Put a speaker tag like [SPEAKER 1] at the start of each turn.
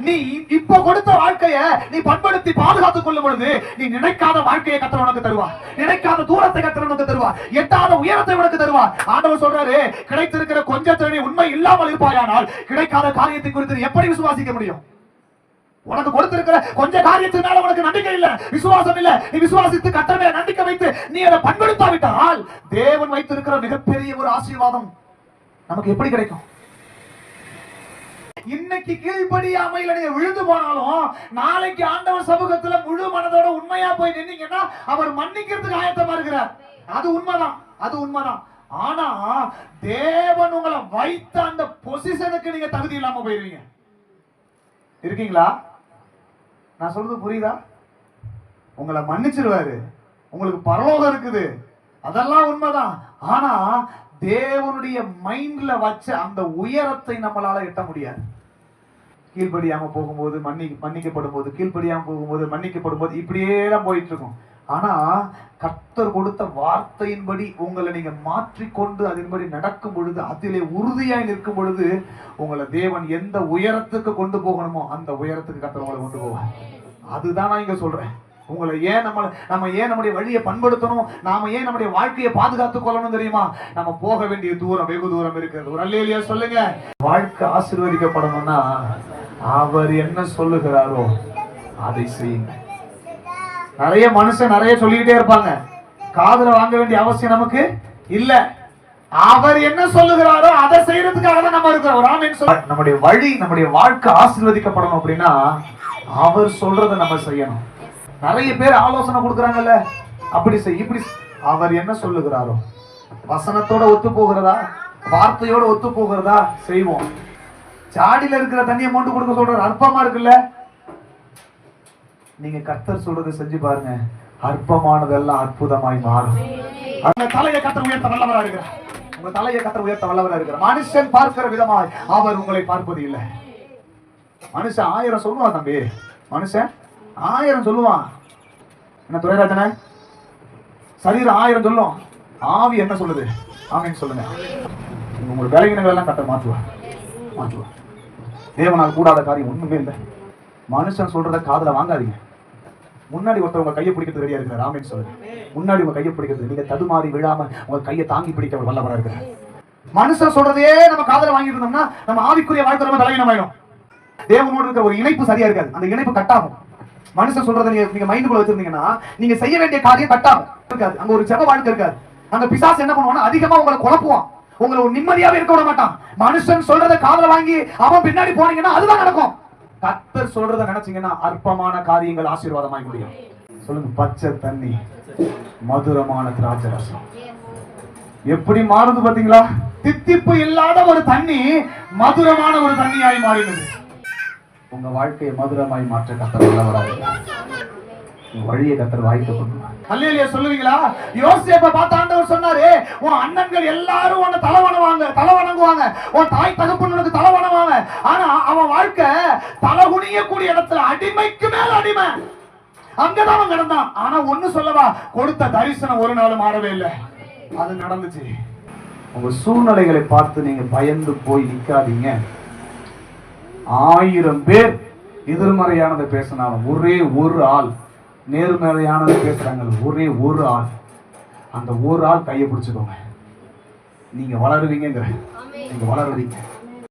[SPEAKER 1] நீ இப்ப கொடுத்த வாழ்க்கைய நீ பண்படுத்தி பாதுகாத்துக் கொள்ளும் பொழுது நீ நினைக்காத வாழ்க்கையை கத்தர் உனக்கு தருவா நினைக்காத தூரத்தை கத்தர் உனக்கு தருவா எட்டாத உயரத்தை உனக்கு தருவா ஆண்டவர் சொல்றாரு கிடைத்திருக்கிற கொஞ்சத்தை நீ உண்மை இல்லாமல் இருப்பாயானால் கிடைக்காத காரியத்தை குறித்து எப்படி விசுவாசிக்க முடியும்? உனக்கு கொடுத்திருக்கிற கொஞ்ச காரியத்தினால உனக்கு நம்பிக்கை இல்ல விசுவாசம் இல்ல. நீ விசுவாசித்து கத்தர் நம்பிக்கை வைத்து நீ அதை பண்படுத்தாவிட்டால் தேவன் வைத்திருக்கிற மிகப்பெரிய ஒரு ஆசீர்வாதம் நமக்கு எப்படி கிடைக்கும்? இன்னைக்கு கீழ்படியாமையில நீங்க விழுந்து போனாலும் நாளைக்கு ஆண்டவர் சமூகத்துல முழு மனதோட உண்மையா போய் நின்னீங்கன்னா அவர் மன்னிக்கிறதுக்கு ஆயத்தமா இருக்கிறார். அது உண்மைதான் அது உண்மைதான். ஆனா தேவன் உங்களை வைத்த அந்த பொசிஷனுக்கு நீங்க தகுதி இல்லாம போயிருவீங்க. இருக்கீங்களா? நான் சொல்றது புரியுதா? உங்களை மன்னிச்சிருவாரு. உங்களுக்கு பரலோகம் இருக்குது. அதெல்லாம் உண்மைதான். ஆனா தேவனுடைய மைண்ட்ல வச்ச அந்த உயரத்தை நம்மளால எட்ட முடியாது. கீழ்படியாம போகும்போது மன்னி மன்னிக்கப்படும் போது கீழ்படியாம போகும்போது மன்னிக்கப்படும் போது இப்படியே தான் போயிட்டு இருக்கும் ஆனா கர்த்தர் கொடுத்த வார்த்தையின்படி உங்களை நீங்க மாற்றிக்கொண்டு அதன்படி நடக்கும் பொழுது அதிலே உறுதியாய் நிற்கும் பொழுது உங்களை தேவன் எந்த உயரத்துக்கு கொண்டு போகணுமோ அந்த உயரத்துக்கு கர்த்தர் உங்களை கொண்டு போவார். அதுதான் நான் இங்க சொல்றேன். உங்களை ஏன் நம்ம நம்ம ஏன் நம்முடைய வழியை பண்படுத்தணும்? நாம ஏன் நம்முடைய வாழ்க்கையை பாதுகாத்துக் கொள்ளணும் தெரியுமா? நம்ம போக வேண்டிய தூரம் வெகு தூரம் இருக்கிறது. ஒரு அல்லையா சொல்லுங்க. வாழ்க்கை ஆசீர்வதிக்கப்படணும்னா அவர் என்ன சொல்லுகிறாரோ அதை செய்யுங்க. நிறைய மனுஷன் நிறைய சொல்லிக்கிட்டே இருப்பாங்க. காதல வாங்க வேண்டிய அவசியம் நமக்கு இல்ல. அவர் என்ன சொல்லுகிறாரோ அதை செய்யறதுக்காக தான் நம்ம இருக்கிறோம். நம்முடைய வழி நம்முடைய வாழ்க்கை ஆசீர்வதிக்கப்படணும் அப்படின்னா அவர் சொல்றதை நம்ம செய்யணும். நிறைய பேர் ஆலோசனை கொடுக்குறாங்கல்ல. அப்படி செய் இப்படி அவர் என்ன சொல்லுகிறாரோ? வசனத்தோட ஒத்து போகிறதா? வார்த்தையோட ஒத்து போகிறதா? செய்வோம். சாடியில இருக்கிற தண்ணியை மோண்டு கொடுக்க சொல்றாரு. அற்பமா இருக்குல்ல. நீங்க கர்த்தர் சொல்றது செஞ்சு பாருங்க. அற்பமானதெல்லாம் அற்புதமாய் மாறும். அந்த தலையை கத்தர் உயர்த்த வல்லவரா இருக்கிறார். உங்க தலையை கத்தர் உயர்த்த வல்லவரா இருக்கிறார். மனுஷன் பார்க்கிற விதமாய் அவர் உங்களை பார்ப்பது இல்லை. மனுஷன் ஆயிரம் சொல்லுவான் தம்பி. மனுஷன் ஆயிரம் சொல்லுவான். என்ன துறைராஜன சரீரம் ஆயிரம் சொல்லும். ஆவி என்ன சொல்லுது? ஆமின்னு சொல்லுங்க. உங்களுக்கு வேலையினங்கள் எல்லாம் கத்த மாற்றுவா. மாற்றுவா. தேவனால் கூடாத காரியம் ஒண்ணுமே இல்லை. மனுஷன் சொல்றத காதில் வாங்காதீங்க. முன்னாடி ஒருத்தர் உங்க கையை பிடிக்கிறது ரெடியா இருக்கிறார். ராமேன்னு சொல்லுங்க. முன்னாடி உங்க கையை பிடிக்கிறது நீங்க தடுமாறி விழாம உங்க கையை தாங்கி பிடிக்க அவர் வல்லவரா இருக்கிறார். மனுஷன் சொல்றதே நம்ம காதல வாங்கிட்டு இருந்தோம்னா நம்ம ஆவிக்குரிய வாழ்க்கை ரொம்ப தலைவீனமாயிடும் தேவனோடு இருக்கிற ஒரு இணைப்பு சரியா இருக்காது. அந்த இணைப்பு கட்டாகும். மனுஷன் சொல்றதை நீங்க நீங்க மைண்டுக்குள்ள வச்சிருந்தீங்கன்னா நீங்க செய்ய வேண்டிய காரியம் கட்டாம இருக்காது. அங்க ஒரு ஜெப வாழ்க்கை இருக்காது. அங்க பிசாசு என்ன பண்ணுவானா அதிகமா உங்களை குழப்புவான். உங்களை ஒரு நிம்மதியாவே இருக்க விட மாட்டான். மனுஷன் சொல்றதை காதல வாங்கி அவன் பின்னாடி போனீங்கன்னா அதுதான் நடக்கும். கத்தர் சொல்றதை நினைச்சீங்கன்னா அற்பமான காரியங்கள் ஆசீர்வாதமாய் முடியும். சொல்லுங்க பச்சை தண்ணி மதுரமான திராட்சை ரசம் எப்படி மாறுது பாத்தீங்களா? தித்திப்பு இல்லாத ஒரு தண்ணி மதுரமான ஒரு தண்ணியாய் மாறினது. உங்க வாழ்க்கையை மதுரமாய் மாற்ற கத்தர் உங்க வழியை கத்தர் வாய்க்க கொண்டு அல்லையா சொல்லுவீங்களா? யோசேப்ப பார்த்த ஆண்டவர் சொன்னாரு உன் அண்ணன்கள் எல்லாரும் உன்னை தலை வணங்குவாங்க தலை வணங்குவாங்க உன் தாய் தகப்பன் உனக்கு தலை வணங்குவாங்க ஆனா அவன் வாழ்க்கை தலை குனியக்கூடிய இடத்துல அடிமைக்கு மேல அடிமை. அங்கதான் அவன் கிடந்தான். ஆனா ஒண்ணு சொல்லவா கொடுத்த தரிசனம் ஒரு நாளும் மாறவே இல்லை. அது நடந்துச்சு. உங்க சூழ்நிலைகளை பார்த்து நீங்க பயந்து போய் நிக்காதீங்க. ஆயிரம் பேர் எதிர்மறையானதை பேசினாலும் ஒரே ஒரு ஆள் நேர்மறையானதை பேசுறாங்க. ஒரே ஒரு ஆள். அந்த ஒரு ஆள் கையை பிடிச்சிக்கோங்க. நீங்க வளருவீங்கிற நீங்க வளருவீங்க.